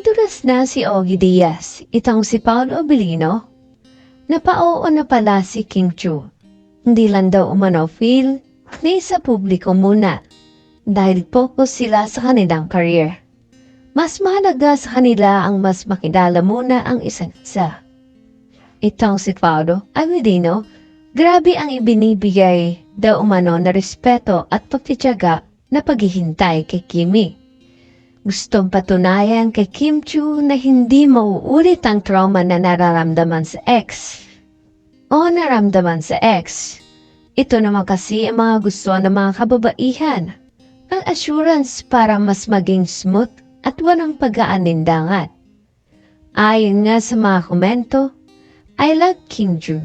Nadulas na si Ogie Diaz, itong si Paolo Abilino. Napaoo na pala si King Chu. Hindi lang daw umano feel, ni sa publiko muna. Dahil focus sila sa kanilang career. Mas mahalaga sa kanila ang mas makilala muna ang isa't isa. Itong si Paolo Abilino, grabe ang ibinibigay daw umano na respeto at pagtityaga na paghihintay kay Kimi. Gustong patunayan kay Kim Chu na hindi mauulit ang trauma na nararamdaman sa ex. O naramdaman sa ex. Ito naman kasi ang mga gusto ng mga kababaihan. Ang assurance para mas maging smooth at walang pag-aanindangan. Ayon nga sa mga komento, I love Kim Chu.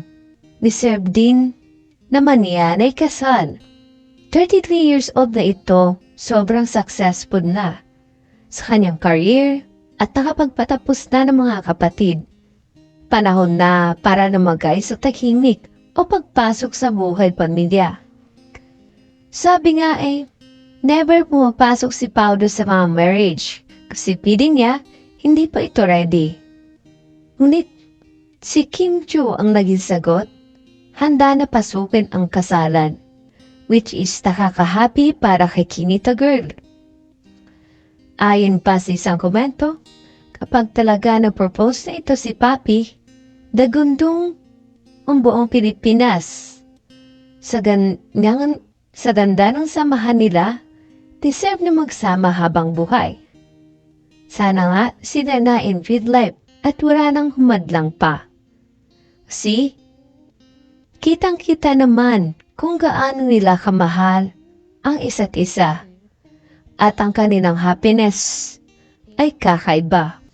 Deserve din naman niya na ikasal. 33 years old na ito, sobrang successful na sa kanyang career at nakapagpatapos na ng mga kapatid. Panahon na para namagay sa tahimik o pagpasok sa buhay pamilya. Sabi nga eh, never pumapasok si Paulo sa mga marriage kasi piling niya hindi pa ito ready. Ngunit si Kim Chu ang naging sagot, handa na pasukin ang kasalan, which is nakakahappy para kay Kinita Girl. Ayon pa sa isang komento, kapag talaga nag-propose na ito si Papi, dagundong ang buong Pilipinas. Sa, gan ngang- sa ganda ng samahan nila, deserve na magsama habang buhay. Sana nga sila na in feed life at wala nang humadlang pa. See? Kitang-kita naman kung gaano nila kamahal ang isa't isa at ang kanilang happiness ay kakaiba.